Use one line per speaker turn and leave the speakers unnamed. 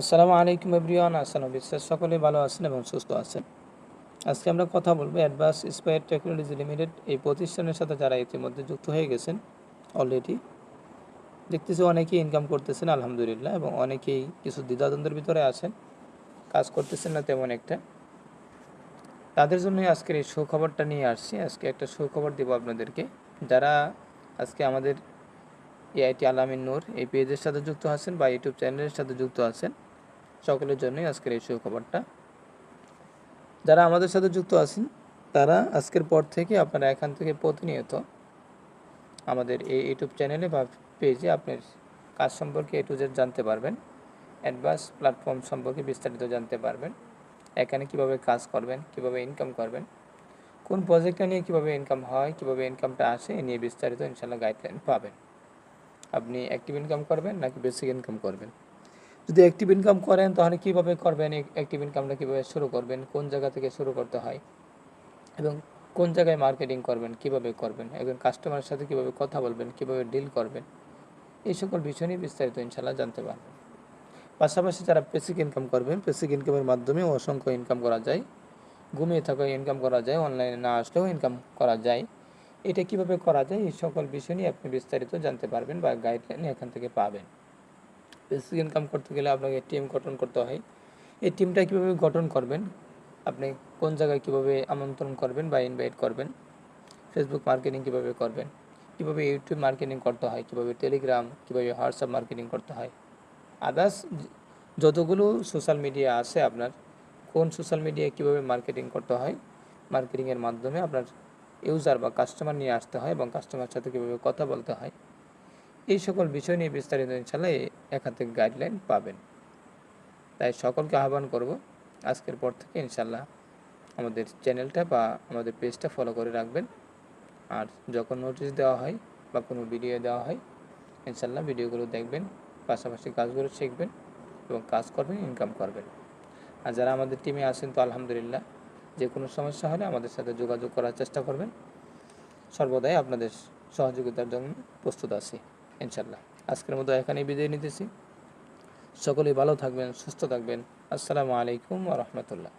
আসসালামু আলাইকুম এভরিওয়ান আসসালাম বিশ্বাস সকলেই ভালো আছেন এবং সুস্থ আছেন। আজকে আমরা কথা বলব অ্যাডভান্স স্পায়ার টেকনোলজি লিমিটেড এই প্রতিষ্ঠানের সাথে যারা ইতিমধ্যে যুক্ত হয়ে গেছেন অলরেডি দেখতেছি অনেকেই ইনকাম করতেছেন, আলহামদুলিল্লাহ, এবং অনেকেই কিছু দ্বিধাদ্বন্দ্বের ভিতরে আছেন। কাজ করতেছেন না তেমন একটা। তাদের জন্যই আজকের এই সুখবরটা নিয়ে আসছি। আজকে একটা সুখবর দেবো আপনাদেরকে। যারা আজকে আমাদের এআইটি আলামিন নূর এই পেজের সাথে যুক্ত আছেন বা ইউটিউব চ্যানেলের সাথে যুক্ত আছেন সকলের জন্যই আজকের এই সুখবরটা যারা আমাদের সাথে যুক্ত আছেন, তারা আজকের পর থেকে আপনারা এখান থেকে প্রতিনিয়ত আমাদের এই ইউটিউব চ্যানেলে বা পেজে আপনার কাজ সম্পর্কে এ টু জেড জানতে পারবেন। অ্যাডভান্স প্ল্যাটফর্ম সম্পর্কে বিস্তারিত জানতে পারবেন। এখানে কীভাবে কাজ করবেন, কীভাবে ইনকাম করবেন, কোন প্রজেক্টটা নিয়ে কীভাবে ইনকাম হয়, কীভাবে ইনকামটা আসে, এ নিয়ে বিস্তারিত ইনশাল্লাহ গাইডলাইন পাবেন। আপনি অ্যাক্টিভ ইনকাম করবেন নাকি বেসিক ইনকাম করবেন? যদি অ্যাক্টিভ ইনকাম করেন, তাহলে কীভাবে করবেন? অ্যাক্টিভ ইনকামটা কীভাবে শুরু করবেন? কোন জায়গা থেকে শুরু করতে হয়? এবং কোন জায়গায় মার্কেটিং করবেন? কীভাবে করবেন? একজন কাস্টমারের সাথে কীভাবে কথা বলবেন? কীভাবে ডিল করবেন? এই সকল বিষয় নিয়ে বিস্তারিত ইনশাল্লাহ জানতে পারবেন। পাশাপাশি যারা বেসিক ইনকাম করবেন বেসিক ইনকামের মাধ্যমে অসংখ্য ইনকাম করা যায়। ঘুমিয়ে থাকা ইনকাম করা যায় অনলাইনে না আসলেও ইনকাম করা যায়। এটা কীভাবে করা যায়? এই সকল বিষয় নিয়ে আপনি বিস্তারিত জানতে পারবেন বা গাইডলাইন এখান থেকে পাবেন। বেসিক ইনকাম করতে গেলে আপনাকে টিম গঠন করতে হয়। এই টিমটা কীভাবে গঠন করবেন? আপনি কোন জায়গায় কীভাবে আমন্ত্রণ করবেন বা ইনভাইট করবেন? ফেসবুক মার্কেটিং কীভাবে করবেন? কীভাবে ইউটিউব মার্কেটিং করতে হয়? কীভাবে টেলিগ্রাম কীভাবে হোয়াটসঅ্যাপ মার্কেটিং করতে হয়? আদার্স যতগুলো সোশ্যাল মিডিয়া আছে আপনার, কোন সোশ্যাল মিডিয়ায় কীভাবে মার্কেটিং করতে হয়? মার্কেটিংয়ের মাধ্যমে আপনার ইউজার বা কাস্টমার নিয়ে আসতে হয় এবং কাস্টমার সাথে কীভাবে কথা বলতে হয়। এই সকল বিষয় নিয়ে বিস্তারিত ইনশাল্লাহ থেকে গাইডলাইন পাবেন। তাই সকলকে আহ্বান করব আজকের পর থেকে ইনশাল্লাহ আমাদের চ্যানেলটা বা আমাদের পেজটা ফলো করে রাখবেন। আর যখন নোটিশ দেওয়া হয় বা কোনো ভিডিও দেওয়া হয় ইনশাল্লাহ ভিডিওগুলো দেখবেন, পাশাপাশি কাজগুলো শিখবেন এবং কাজ করবেন ইনকাম করবেন। আর যারা আমাদের টিমে আছেন তো আলহামদুলিল্লাহ, যে কোনো সমস্যা হলে আমাদের সাথে যোগাযোগ করার চেষ্টা করবেন। সর্বদাই আপনাদের সহযোগিতার জন্য প্রস্তুত আছি। ইনশাল্লাহ আজকের মতো এখানেই বিদায় নিতেছি। সকলেই ভালো থাকবেন সুস্থ থাকবেন। আসসালামু আলাইকুম রহমতুল্লাহ।